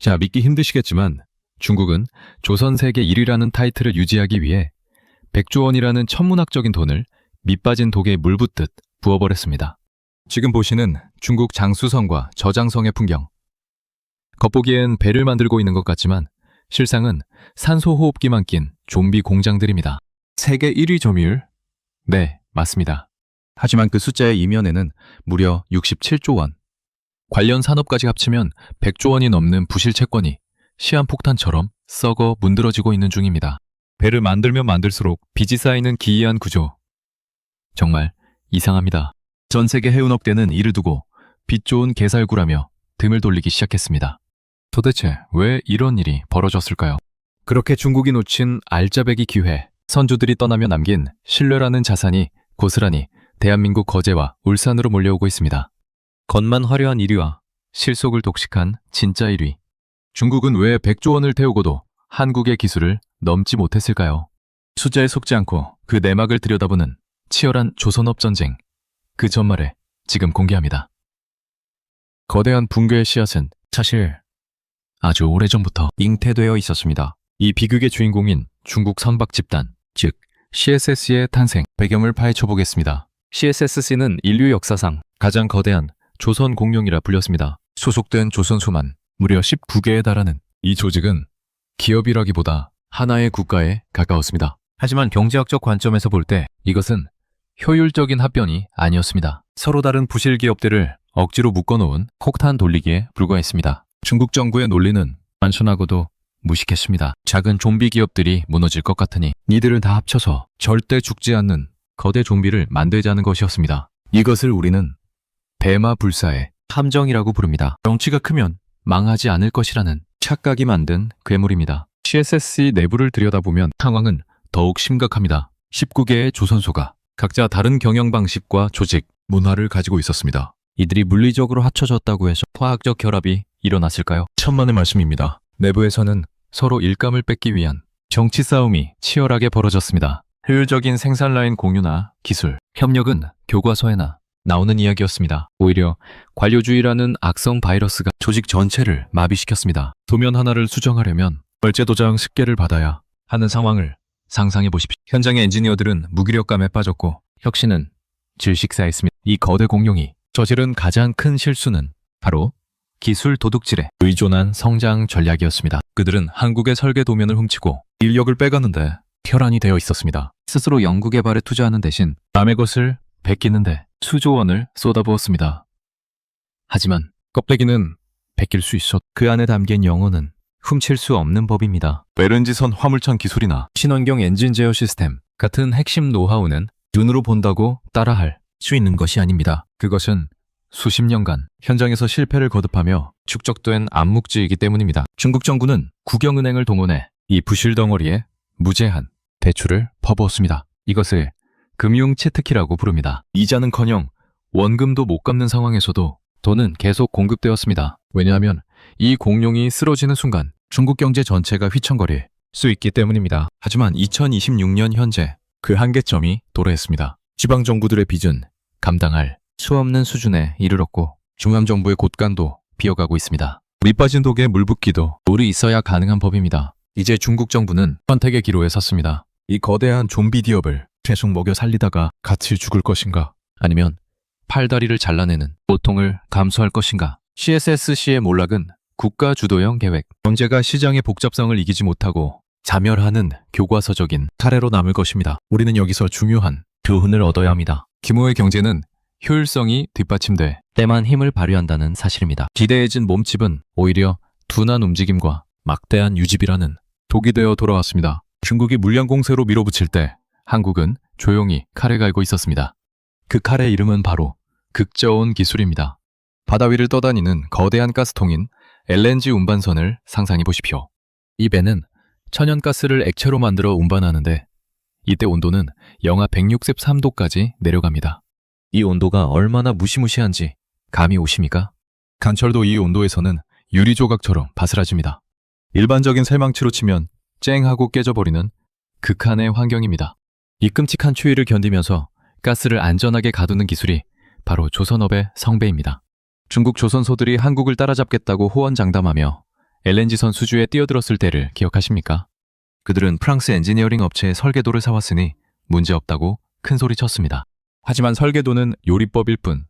자, 믿기 힘드시겠지만 중국은 조선 세계 1위라는 타이틀을 유지하기 위해 백조원이라는 천문학적인 돈을 밑빠진 독에 물 붓듯 부어버렸습니다. 지금 보시는 중국 장수성과 저장성의 풍경. 겉보기엔 배를 만들고 있는 것 같지만 실상은 산소 호흡기만 낀 좀비 공장들입니다. 세계 1위 점유율? 네, 맞습니다. 하지만 그 숫자의 이면에는 무려 67조 원. 관련 산업까지 합치면 100조 원이 넘는 부실 채권이 시한폭탄처럼 썩어 문드러지고 있는 중입니다. 배를 만들면 만들수록 빚이 쌓이는 기이한 구조. 정말 이상합니다. 전 세계 해운업계는 이를 두고 빚 좋은 개살구라며 등을 돌리기 시작했습니다. 도대체 왜 이런 일이 벌어졌을까요? 그렇게 중국이 놓친 알짜배기 기회, 선주들이 떠나며 남긴 신뢰라는 자산이 고스란히 대한민국 거제와 울산으로 몰려오고 있습니다. 겉만 화려한 1위와 실속을 독식한 진짜 1위. 중국은 왜 100조 원을 태우고도 한국의 기술을 넘지 못했을까요? 숫자에 속지 않고 그 내막을 들여다보는 치열한 조선업 전쟁. 그 전말에 지금 공개합니다. 거대한 붕괴의 씨앗은 사실 아주 오래전부터 잉태되어 있었습니다. 이 비극의 주인공인 중국 선박 집단, 즉 CSS의 탄생 배경을 파헤쳐 보겠습니다. CSSC는 인류 역사상 가장 거대한 조선 공룡이라 불렸습니다. 소속된 조선 수만 무려 19개에 달하는 이 조직은 기업이라기보다 하나의 국가에 가까웠습니다. 하지만 경제학적 관점에서 볼 때 이것은 효율적인 합변이 아니었습니다. 서로 다른 부실 기업들을 억지로 묶어놓은 폭탄 돌리기에 불과했습니다. 중국 정부의 논리는 단순하고도 무식했습니다. 작은 좀비 기업들이 무너질 것 같으니 니들을 다 합쳐서 절대 죽지 않는 거대 좀비를 만들자는 것이었습니다. 이것을 우리는 대마불사의 함정이라고 부릅니다. 정치가 크면 망하지 않을 것이라는 착각이 만든 괴물입니다. CSSC 내부를 들여다보면 상황은 더욱 심각합니다. 19개의 조선소가 각자 다른 경영 방식과 조직, 문화를 가지고 있었습니다. 이들이 물리적으로 합쳐졌다고 해서 화학적 결합이 일어났을까요? 천만의 말씀입니다. 내부에서는 서로 일감을 뺏기 위한 정치 싸움이 치열하게 벌어졌습니다. 효율적인 생산 라인 공유나 기술, 협력은 교과서에나 나오는 이야기였습니다. 오히려 관료주의라는 악성 바이러스가 조직 전체를 마비시켰습니다. 도면 하나를 수정하려면 월제 도장 10개를 받아야 하는 상황을 상상해 보십시오. 현장의 엔지니어들은 무기력감에 빠졌고 혁신은 질식사했습니다. 이 거대 공룡이 저지른 가장 큰 실수는 바로 기술 도둑질에 의존한 성장 전략이었습니다. 그들은 한국의 설계 도면을 훔치고 인력을 빼가는데 혈안이 되어 있었습니다. 스스로 연구 개발에 투자하는 대신 남의 것을 베끼는데 수조 원을 쏟아부었습니다. 하지만 껍데기는 베낄 수 있어 그 안에 담긴 영혼은 훔칠 수 없는 법입니다. 베른지선 화물차 기술이나 친환경 엔진 제어 시스템 같은 핵심 노하우는 눈으로 본다고 따라할 수 있는 것이 아닙니다. 그것은 수십 년간 현장에서 실패를 거듭하며 축적된 암묵지이기 때문입니다. 중국 정부는 국영은행을 동원해 이 부실 덩어리에 무제한 대출을 퍼부었습니다. 이것을 금융 채특기라고 부릅니다. 이자는커녕 원금도 못 갚는 상황에서도 돈은 계속 공급되었습니다. 왜냐하면 이 공룡이 쓰러지는 순간 중국 경제 전체가 휘청거릴 수 있기 때문입니다. 하지만 2026년 현재 그 한계점이 도래했습니다. 지방 정부들의 빚은 감당할 수 없는 수준에 이르렀고 중앙 정부의 곳간도 비어가고 있습니다. 밑 빠진 독에 물 붓기도 물이 있어야 가능한 법입니다. 이제 중국 정부는 선택의 기로에 섰습니다. 이 거대한 좀비 기업을 계속 먹여 살리다가 같이 죽을 것인가? 아니면 팔다리를 잘라내는 고통을 감수할 것인가? CSSC의 몰락은 국가 주도형 계획, 경제가 시장의 복잡성을 이기지 못하고 자멸하는 교과서적인 사례로 남을 것입니다. 우리는 여기서 중요한 교훈을 얻어야 합니다. 규모의 경제는 효율성이 뒷받침돼 때만 힘을 발휘한다는 사실입니다. 기대해진 몸집은 오히려 둔한 움직임과 막대한 유집이라는 독이 되어 돌아왔습니다. 중국이 물량 공세로 밀어붙일 때 한국은 조용히 칼을 갈고 있었습니다. 그 칼의 이름은 바로 극저온 기술입니다. 바다 위를 떠다니는 거대한 가스통인 LNG 운반선을 상상해 보십시오. 이 배는 천연가스를 액체로 만들어 운반하는데 이때 온도는 영하 163도까지 내려갑니다. 이 온도가 얼마나 무시무시한지 감이 오십니까? 간철도 이 온도에서는 유리 조각처럼 바스라집니다. 일반적인 셀망치로 치면 쨍하고 깨져버리는 극한의 환경입니다. 이 끔찍한 추위를 견디면서 가스를 안전하게 가두는 기술이 바로 조선업의 성배입니다. 중국 조선소들이 한국을 따라잡겠다고 호언장담하며 LNG선 수주에 뛰어들었을 때를 기억하십니까? 그들은 프랑스 엔지니어링 업체의 설계도를 사왔으니 문제없다고 큰 소리 쳤습니다. 하지만 설계도는 요리법일 뿐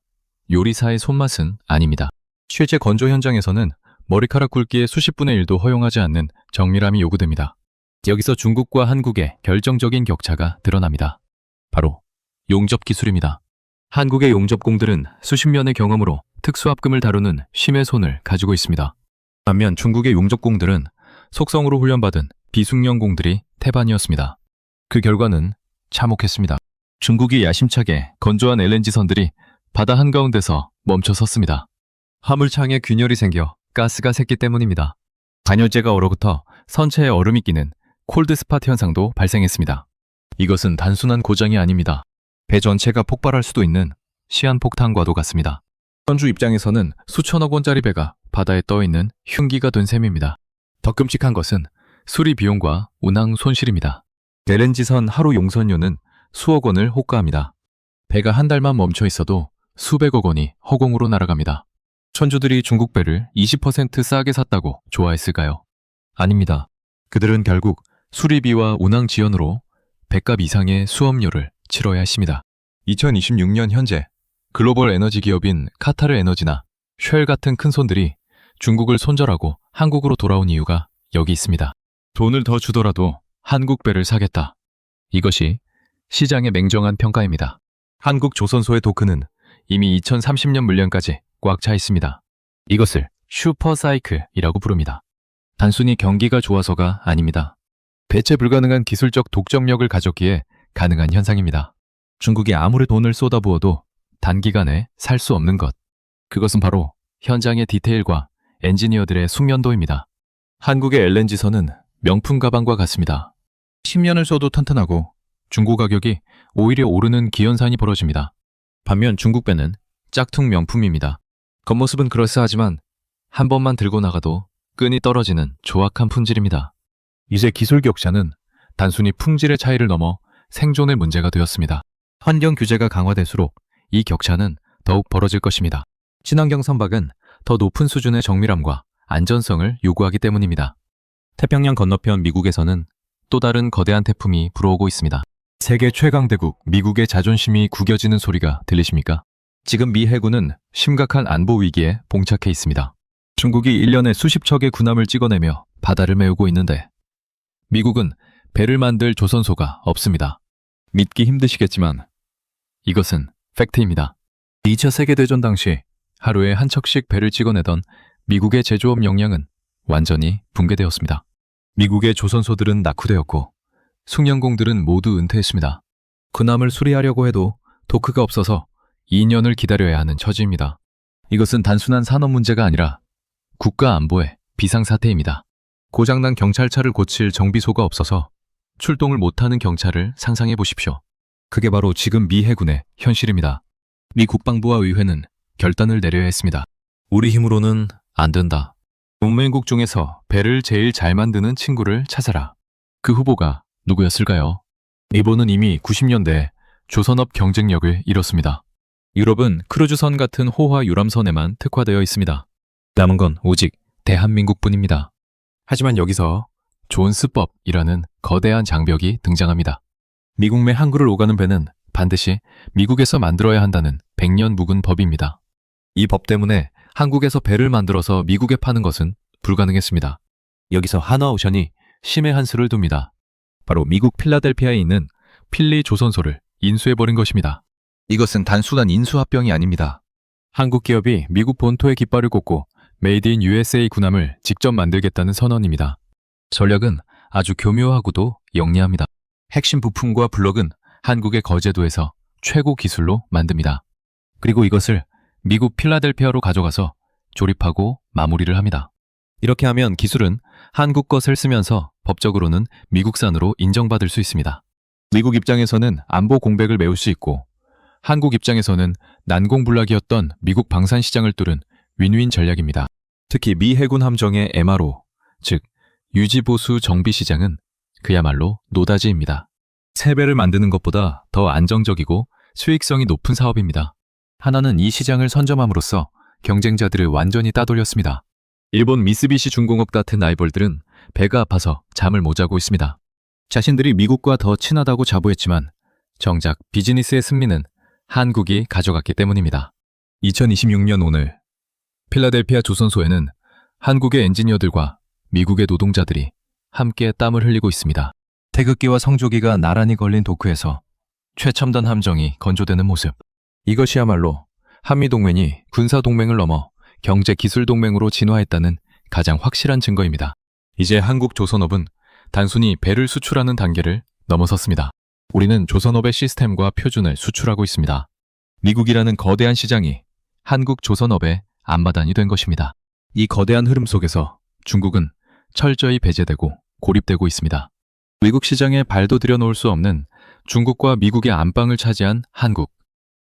요리사의 손맛은 아닙니다. 실제 건조 현장에서는 머리카락 굵기의 수십 분의 1도 허용하지 않는 정밀함이 요구됩니다. 여기서 중국과 한국의 결정적인 격차가 드러납니다. 바로 용접 기술입니다. 한국의 용접공들은 수십 년의 경험으로 특수합금을 다루는 심의 손을 가지고 있습니다. 반면 중국의 용접공들은 속성으로 훈련받은 비숙련공들이 태반이었습니다. 그 결과는 참혹했습니다. 중국이 야심차게 건조한 LNG선들이 바다 한가운데서 멈춰 섰습니다. 화물창에 균열이 생겨 가스가 샜기 때문입니다. 단열재가 얼어붙어 선체에 얼음이 끼는 콜드 스팟 현상도 발생했습니다. 이것은 단순한 고장이 아닙니다. 배 전체가 폭발할 수도 있는 시한폭탄과도 같습니다. 선주 입장에서는 수천억 원짜리 배가 바다에 떠 있는 흉기가 된 셈입니다. 더 끔찍한 것은 수리 비용과 운항 손실입니다. LNG선 하루 용선료는 수억 원을 호가합니다. 배가 한 달만 멈춰 있어도 수백억 원이 허공으로 날아갑니다. 천주들이 중국 배를 20% 싸게 샀다고 좋아했을까요? 아닙니다. 그들은 결국 수리비와 운항 지연으로 배값 이상의 수업료를 치러야 했습니다. 2026년 현재 글로벌 에너지 기업인 카타르 에너지나 쉘 같은 큰 손들이 중국을 손절하고 한국으로 돌아온 이유가 여기 있습니다. 돈을 더 주더라도 한국 배를 사겠다. 이것이 시장의 맹정한 평가입니다. 한국 조선소의 도크는 이미 2030년 물량까지 꽉 차 있습니다. 이것을 슈퍼사이클이라고 부릅니다. 단순히 경기가 좋아서가 아닙니다. 배체 불가능한 기술적 독점력을 가졌기에 가능한 현상입니다. 중국이 아무리 돈을 쏟아부어도 단기간에 살 수 없는 것. 그것은 바로 현장의 디테일과 엔지니어들의 숙련도입니다. 한국의 LNG선은 명품 가방과 같습니다. 10년을 써도 튼튼하고 중고 가격이 오히려 오르는 기현상이 벌어집니다. 반면 중국 배는 짝퉁 명품입니다. 겉모습은 그럴싸하지만 한 번만 들고 나가도 끈이 떨어지는 조악한 품질입니다. 이제 기술 격차는 단순히 품질의 차이를 넘어 생존의 문제가 되었습니다. 환경 규제가 강화될수록 이 격차는 더욱 벌어질 것입니다. 친환경 선박은 더 높은 수준의 정밀함과 안전성을 요구하기 때문입니다. 태평양 건너편 미국에서는 또 다른 거대한 태풍이 불어오고 있습니다. 세계 최강대국 미국의 자존심이 구겨지는 소리가 들리십니까? 지금 미 해군은 심각한 안보 위기에 봉착해 있습니다. 중국이 1년에 수십 척의 군함을 찍어내며 바다를 메우고 있는데 미국은 배를 만들 조선소가 없습니다. 믿기 힘드시겠지만 이것은 팩트입니다. 2차 세계대전 당시 하루에 한 척씩 배를 찍어내던 미국의 제조업 역량은 완전히 붕괴되었습니다. 미국의 조선소들은 낙후되었고 숙련공들은 모두 은퇴했습니다. 군함을 수리하려고 해도 도크가 없어서 2년을 기다려야 하는 처지입니다. 이것은 단순한 산업 문제가 아니라 국가 안보의 비상사태입니다. 고장난 경찰차를 고칠 정비소가 없어서 출동을 못하는 경찰을 상상해 보십시오. 그게 바로 지금 미 해군의 현실입니다. 미 국방부와 의회는 결단을 내려야 했습니다. 우리 힘으로는 안 된다. 동맹국 중에서 배를 제일 잘 만드는 친구를 찾아라. 그 후보가 누구였을까요? 일본은 이미 90년대 조선업 경쟁력을 잃었습니다. 유럽은 크루즈선 같은 호화 유람선에만 특화되어 있습니다. 남은 건 오직 대한민국뿐입니다. 하지만 여기서 존스법이라는 거대한 장벽이 등장합니다. 미국 내 항구를 오가는 배는 반드시 미국에서 만들어야 한다는 백년 묵은 법입니다. 이 법 때문에 한국에서 배를 만들어서 미국에 파는 것은 불가능했습니다. 여기서 하나오션이 심의 한 수를 둡니다. 바로 미국 필라델피아에 있는 필리 조선소를 인수해버린 것입니다. 이것은 단순한 인수합병이 아닙니다. 한국 기업이 미국 본토에 깃발을 꽂고 메이드 인 USA 군함을 직접 만들겠다는 선언입니다. 전략은 아주 교묘하고도 영리합니다. 핵심 부품과 블럭은 한국의 거제도에서 최고 기술로 만듭니다. 그리고 이것을 미국 필라델피아로 가져가서 조립하고 마무리를 합니다. 이렇게 하면 기술은 한국 것을 쓰면서 법적으로는 미국산으로 인정받을 수 있습니다. 미국 입장에서는 안보 공백을 메울 수 있고 한국 입장에서는 난공불락이었던 미국 방산 시장을 뚫은 윈윈 전략입니다. 특히 미 해군 함정의 MRO, 즉 유지보수 정비 시장은 그야말로 노다지입니다. 새 배를 만드는 것보다 더 안정적이고 수익성이 높은 사업입니다. 하나는 이 시장을 선점함으로써 경쟁자들을 완전히 따돌렸습니다. 일본 미쓰비시 중공업 같은 라이벌들은 배가 아파서 잠을 못 자고 있습니다. 자신들이 미국과 더 친하다고 자부했지만 정작 비즈니스의 승리는 한국이 가져갔기 때문입니다. 2026년 오늘 필라델피아 조선소에는 한국의 엔지니어들과 미국의 노동자들이 함께 땀을 흘리고 있습니다. 태극기와 성조기가 나란히 걸린 도크에서 최첨단 함정이 건조되는 모습. 이것이야말로 한미동맹이 군사동맹을 넘어 경제기술동맹으로 진화했다는 가장 확실한 증거입니다. 이제 한국 조선업은 단순히 배를 수출하는 단계를 넘어섰습니다. 우리는 조선업의 시스템과 표준을 수출하고 있습니다. 미국이라는 거대한 시장이 한국 조선업의 안마단이 된 것입니다. 이 거대한 흐름 속에서 중국은 철저히 배제되고 고립되고 있습니다. 외국 시장에 발도 들여놓을 수 없는 중국과 미국의 안방을 차지한 한국.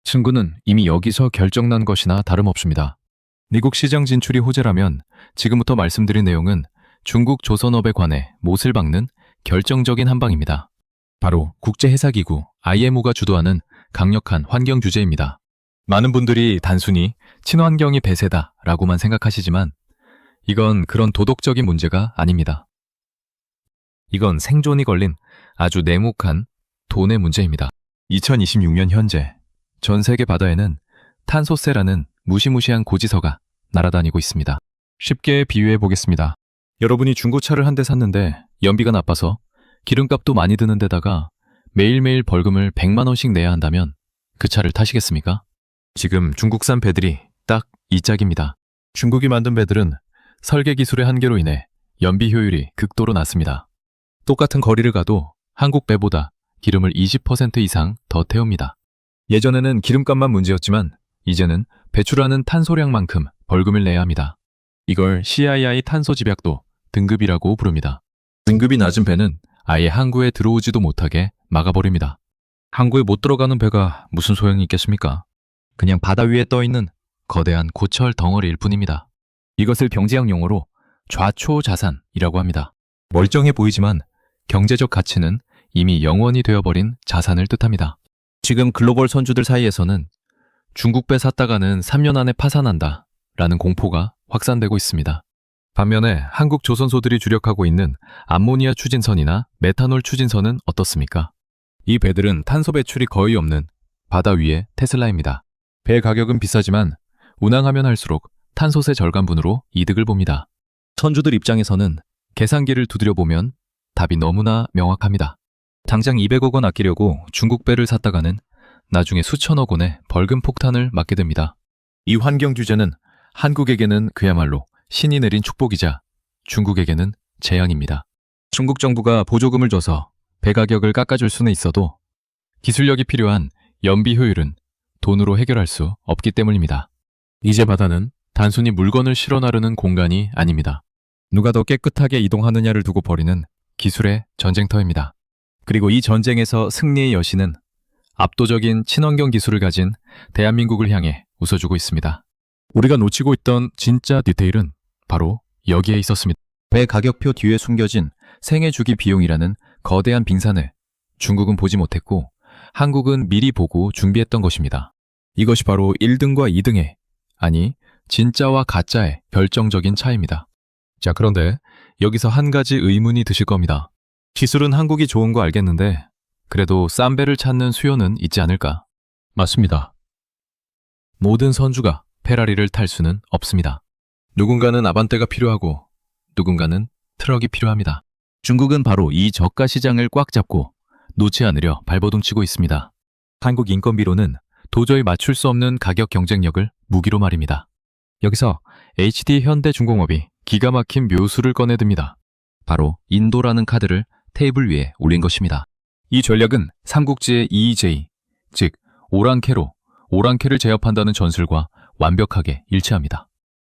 승부는 이미 여기서 결정난 것이나 다름없습니다. 미국 시장 진출이 호재라면 지금부터 말씀드린 내용은 중국 조선업에 관해 못을 박는 결정적인 한방입니다. 바로 국제회사기구 IMO가 주도하는 강력한 환경 규제입니다. 많은 분들이 단순히 친환경이 배세다 라고만 생각하시지만 이건 그런 도덕적인 문제가 아닙니다. 이건 생존이 걸린 아주 냉혹한 돈의 문제입니다. 2026년 현재 전 세계 바다에는 탄소세라는 무시무시한 고지서가 날아다니고 있습니다. 쉽게 비유해 보겠습니다. 여러분이 중고차를 한 대 샀는데 연비가 나빠서 기름값도 많이 드는 데다가 매일매일 벌금을 100만 원씩 내야 한다면 그 차를 타시겠습니까? 지금 중국산 배들이 딱 이 짝입니다. 중국이 만든 배들은 설계 기술의 한계로 인해 연비 효율이 극도로 낮습니다. 똑같은 거리를 가도 한국 배보다 기름을 20% 이상 더 태웁니다. 예전에는 기름값만 문제였지만 이제는 배출하는 탄소량만큼 벌금을 내야 합니다. 이걸 CII 탄소 집약도 등급이라고 부릅니다. 등급이 낮은 배는 아예 항구에 들어오지도 못하게 막아버립니다. 항구에 못 들어가는 배가 무슨 소용이 있겠습니까? 그냥 바다 위에 떠 있는 거대한 고철 덩어리일 뿐입니다. 이것을 경제학 용어로 좌초 자산이라고 합니다. 멀쩡해 보이지만 경제적 가치는 이미 영원히 되어버린 자산을 뜻합니다. 지금 글로벌 선주들 사이에서는 중국 배 샀다가는 3년 안에 파산한다 라는 공포가 확산되고 있습니다. 반면에 한국 조선소들이 주력하고 있는 암모니아 추진선이나 메탄올 추진선은 어떻습니까? 이 배들은 탄소 배출이 거의 없는 바다 위의 테슬라입니다. 배 가격은 비싸지만 운항하면 할수록 탄소세 절감분으로 이득을 봅니다. 선주들 입장에서는 계산기를 두드려 보면 답이 너무나 명확합니다. 당장 200억 원 아끼려고 중국 배를 샀다가는 나중에 수천억 원의 벌금 폭탄을 맞게 됩니다. 이 환경 규제는 한국에게는 그야말로 신이 내린 축복이자 중국에게는 재앙입니다. 중국 정부가 보조금을 줘서 배 가격을 깎아줄 수는 있어도 기술력이 필요한 연비 효율은 돈으로 해결할 수 없기 때문입니다. 이제 바다는 단순히 물건을 실어 나르는 공간이 아닙니다. 누가 더 깨끗하게 이동하느냐를 두고 벌이는 기술의 전쟁터입니다. 그리고 이 전쟁에서 승리의 여신은 압도적인 친환경 기술을 가진 대한민국을 향해 웃어주고 있습니다. 우리가 놓치고 있던 진짜 디테일은 바로 여기에 있었습니다. 배 가격표 뒤에 숨겨진 생애 주기 비용이라는 거대한 빙산을 중국은 보지 못했고 한국은 미리 보고 준비했던 것입니다. 이것이 바로 1등과 2등의, 아니, 진짜와 가짜의 결정적인 차이입니다. 자, 그런데 여기서 한 가지 의문이 드실 겁니다. 기술은 한국이 좋은 거 알겠는데, 그래도 싼 배를 찾는 수요는 있지 않을까? 맞습니다. 모든 선주가 페라리를 탈 수는 없습니다. 누군가는 아반떼가 필요하고, 누군가는 트럭이 필요합니다. 중국은 바로 이 저가 시장을 꽉 잡고 놓지 않으려 발버둥치고 있습니다. 한국 인건비로는 도저히 맞출 수 없는 가격 경쟁력을 무기로 말입니다. 여기서 HD 현대중공업이 기가 막힌 묘수를 꺼내듭니다. 바로 인도라는 카드를 테이블 위에 올린 것입니다. 이 전략은 삼국지의 EJ, 즉 오랑캐로 오랑캐를 제압한다는 전술과 완벽하게 일치합니다.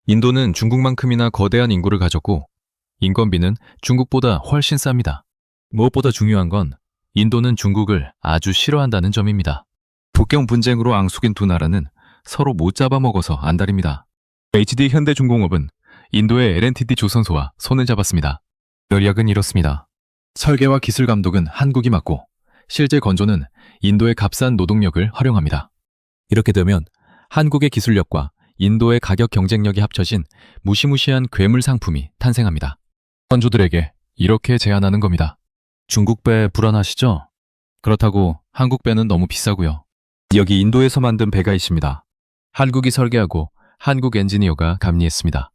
인도는 중국만큼이나 거대한 인구를 가졌고 인건비는 중국보다 훨씬 쌉니다. 무엇보다 중요한 건 인도는 중국을 아주 싫어한다는 점입니다. 북경 분쟁으로 앙숙인 두 나라는 서로 못 잡아먹어서 안달입니다. HD 현대중공업은 인도의 LNTD 조선소와 손을 잡았습니다. 전략은 이렇습니다. 설계와 기술 감독은 한국이 맡고 실제 건조는 인도의 값싼 노동력을 활용합니다. 이렇게 되면 한국의 기술력과 인도의 가격 경쟁력이 합쳐진 무시무시한 괴물 상품이 탄생합니다. 선주들에게 이렇게 제안하는 겁니다. 중국 배 불안하시죠? 그렇다고 한국 배는 너무 비싸고요. 여기 인도에서 만든 배가 있습니다. 한국이 설계하고 한국 엔지니어가 감리했습니다.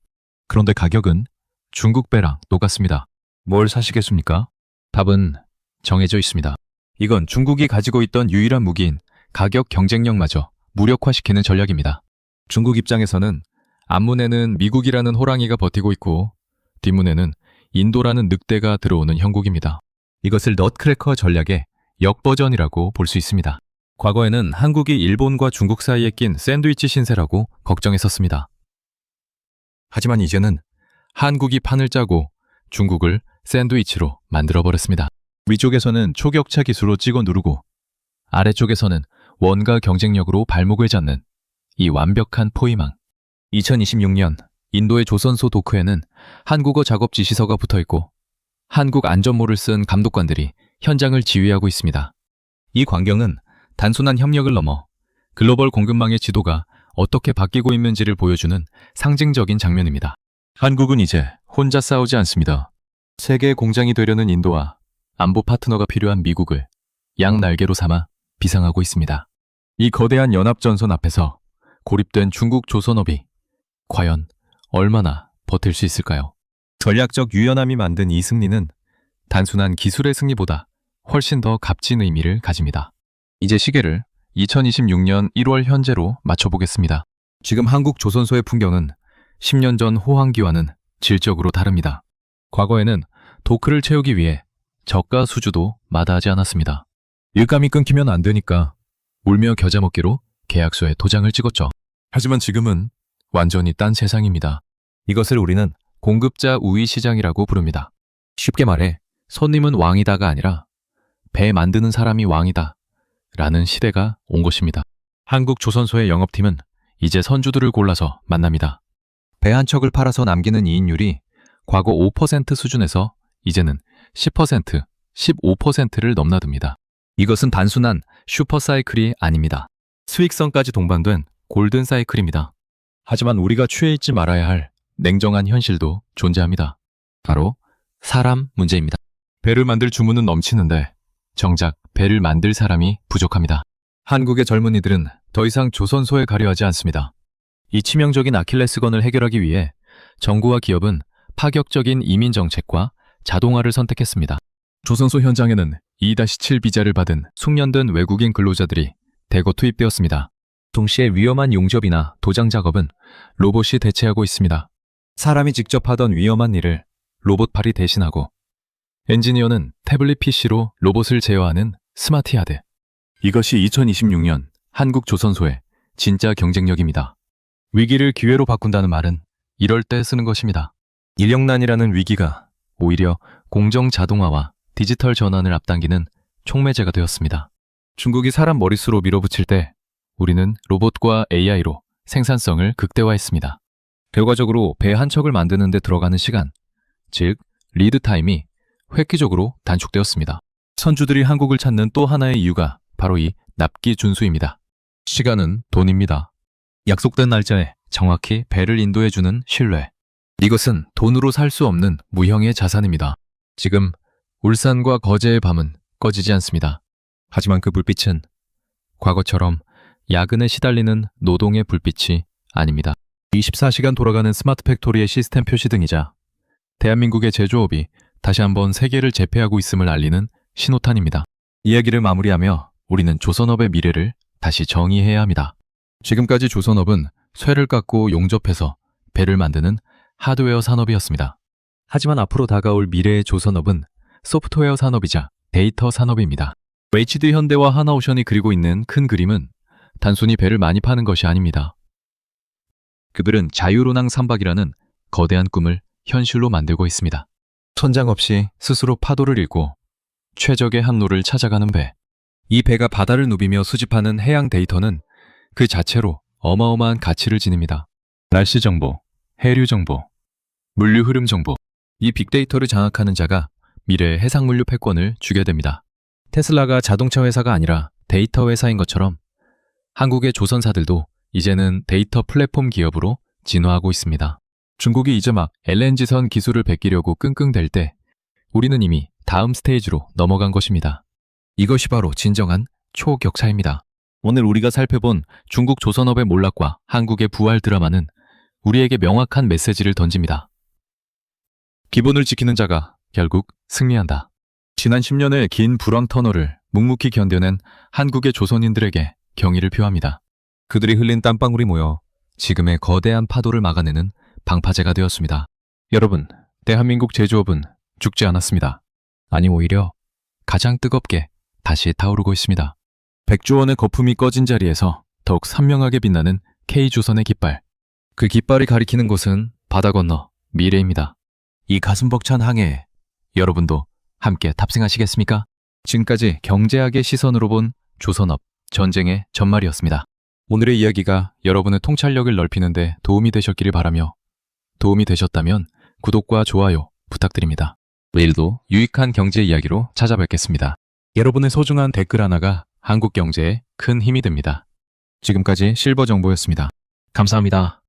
그런데 가격은 중국 배랑 똑같습니다. 뭘 사시겠습니까? 답은 정해져 있습니다. 이건 중국이 가지고 있던 유일한 무기인 가격 경쟁력마저 무력화시키는 전략입니다. 중국 입장에서는 앞문에는 미국이라는 호랑이가 버티고 있고 뒷문에는 인도라는 늑대가 들어오는 형국입니다. 이것을 넛크래커 전략의 역버전이라고 볼 수 있습니다. 과거에는 한국이 일본과 중국 사이에 낀 샌드위치 신세라고 걱정했었습니다. 하지만 이제는 한국이 판을 짜고 중국을 샌드위치로 만들어버렸습니다. 위쪽에서는 초격차 기술로 찍어 누르고 아래쪽에서는 원가 경쟁력으로 발목을 잡는 이 완벽한 포위망. 2026년 인도의 조선소 도크에는 한국어 작업 지시서가 붙어 있고 한국 안전모를 쓴 감독관들이 현장을 지휘하고 있습니다. 이 광경은 단순한 협력을 넘어 글로벌 공급망의 지도가 어떻게 바뀌고 있는지를 보여주는 상징적인 장면입니다. 한국은 이제 혼자 싸우지 않습니다. 세계의 공장이 되려는 인도와 안보 파트너가 필요한 미국을 양 날개로 삼아 비상하고 있습니다. 이 거대한 연합전선 앞에서 고립된 중국 조선업이 과연 얼마나 버틸 수 있을까요? 전략적 유연함이 만든 이 승리는 단순한 기술의 승리보다 훨씬 더 값진 의미를 가집니다. 이제 시계를 2026년 1월 현재로 맞춰보겠습니다. 지금 한국 조선소의 풍경은 10년 전 호황기와는 질적으로 다릅니다. 과거에는 도크를 채우기 위해 저가 수주도 마다하지 않았습니다. 일감이 끊기면 안 되니까 울며 겨자 먹기로 계약서에 도장을 찍었죠. 하지만 지금은 완전히 딴 세상입니다. 이것을 우리는 공급자 우위 시장이라고 부릅니다. 쉽게 말해 손님은 왕이다가 아니라 배 만드는 사람이 왕이다 라는 시대가 온 것입니다. 한국 조선소의 영업팀은 이제 선주들을 골라서 만납니다. 배 한 척을 팔아서 남기는 이익률이 과거 5% 수준에서 이제는 10%, 15%를 넘나듭니다. 이것은 단순한 슈퍼 사이클이 아닙니다. 수익성까지 동반된 골든 사이클입니다. 하지만 우리가 취해 있지 말아야 할 냉정한 현실도 존재합니다. 바로 사람 문제입니다. 배를 만들 주문은 넘치는데 정작 배를 만들 사람이 부족합니다. 한국의 젊은이들은 더 이상 조선소에 가려하지 않습니다. 이 치명적인 아킬레스건을 해결하기 위해 정부와 기업은 파격적인 이민 정책과 자동화를 선택했습니다. 조선소 현장에는 2-7 비자를 받은 숙련된 외국인 근로자들이 대거 투입되었습니다. 동시에 위험한 용접이나 도장 작업은 로봇이 대체하고 있습니다. 사람이 직접 하던 위험한 일을 로봇팔이 대신하고 엔지니어는 태블릿 PC로 로봇을 제어하는 스마트야드. 이것이 2026년 한국 조선소의 진짜 경쟁력입니다. 위기를 기회로 바꾼다는 말은 이럴 때 쓰는 것입니다. 인력난이라는 위기가 오히려 공정 자동화와 디지털 전환을 앞당기는 촉매제가 되었습니다. 중국이 사람 머릿수로 밀어붙일 때 우리는 로봇과 AI로 생산성을 극대화했습니다. 결과적으로 배 한 척을 만드는 데 들어가는 시간, 즉 리드 타임이 획기적으로 단축되었습니다. 선주들이 한국을 찾는 또 하나의 이유가 바로 이 납기 준수입니다. 시간은 돈입니다. 약속된 날짜에 정확히 배를 인도해주는 신뢰. 이것은 돈으로 살 수 없는 무형의 자산입니다. 지금 울산과 거제의 밤은 꺼지지 않습니다. 하지만 그 불빛은 과거처럼 야근에 시달리는 노동의 불빛이 아닙니다. 24시간 돌아가는 스마트 팩토리의 시스템 표시 등이자 대한민국의 제조업이 다시 한번 세계를 제패하고 있음을 알리는 신호탄입니다. 이야기를 마무리하며 우리는 조선업의 미래를 다시 정의해야 합니다. 지금까지 조선업은 쇠를 깎고 용접해서 배를 만드는 하드웨어 산업이었습니다. 하지만 앞으로 다가올 미래의 조선업은 소프트웨어 산업이자 데이터 산업입니다. HD 현대와 하나오션이 그리고 있는 큰 그림은 단순히 배를 많이 파는 것이 아닙니다. 그들은 자유로낭 삼박이라는 거대한 꿈을 현실로 만들고 있습니다. 천장 없이 스스로 파도를 읽고 최적의 항로를 찾아가는 배. 이 배가 바다를 누비며 수집하는 해양 데이터는 그 자체로 어마어마한 가치를 지닙니다. 날씨 정보, 해류 정보, 물류 흐름 정보. 이 빅데이터를 장악하는 자가 미래의 해상 물류 패권을 주게 됩니다. 테슬라가 자동차 회사가 아니라 데이터 회사인 것처럼 한국의 조선사들도 이제는 데이터 플랫폼 기업으로 진화하고 있습니다. 중국이 이제 막 LNG선 기술을 베끼려고 끙끙댈 때 우리는 이미 다음 스테이지로 넘어간 것입니다. 이것이 바로 진정한 초격차입니다. 오늘 우리가 살펴본 중국 조선업의 몰락과 한국의 부활 드라마는 우리에게 명확한 메시지를 던집니다. 기본을 지키는 자가 결국 승리한다. 지난 10년의 긴 불황 터널을 묵묵히 견뎌낸 한국의 조선인들에게 경의를 표합니다. 그들이 흘린 땀방울이 모여 지금의 거대한 파도를 막아내는 방파제가 되었습니다. 여러분, 대한민국 제조업은 죽지 않았습니다. 아니 오히려 가장 뜨겁게 다시 타오르고 있습니다. 백조 원의 거품이 꺼진 자리에서 더욱 선명하게 빛나는 K조선의 깃발. 그 깃발이 가리키는 곳은 바다 건너 미래입니다. 이 가슴 벅찬 항해에 여러분도 함께 탑승하시겠습니까? 지금까지 경제학의 시선으로 본 조선업 전쟁의 전말이었습니다. 오늘의 이야기가 여러분의 통찰력을 넓히는데 도움이 되셨기를 바라며 도움이 되셨다면 구독과 좋아요 부탁드립니다. 내일도 유익한 경제 이야기로 찾아뵙겠습니다. 여러분의 소중한 댓글 하나가 한국 경제에 큰 힘이 됩니다. 지금까지 실버 정보였습니다. 감사합니다.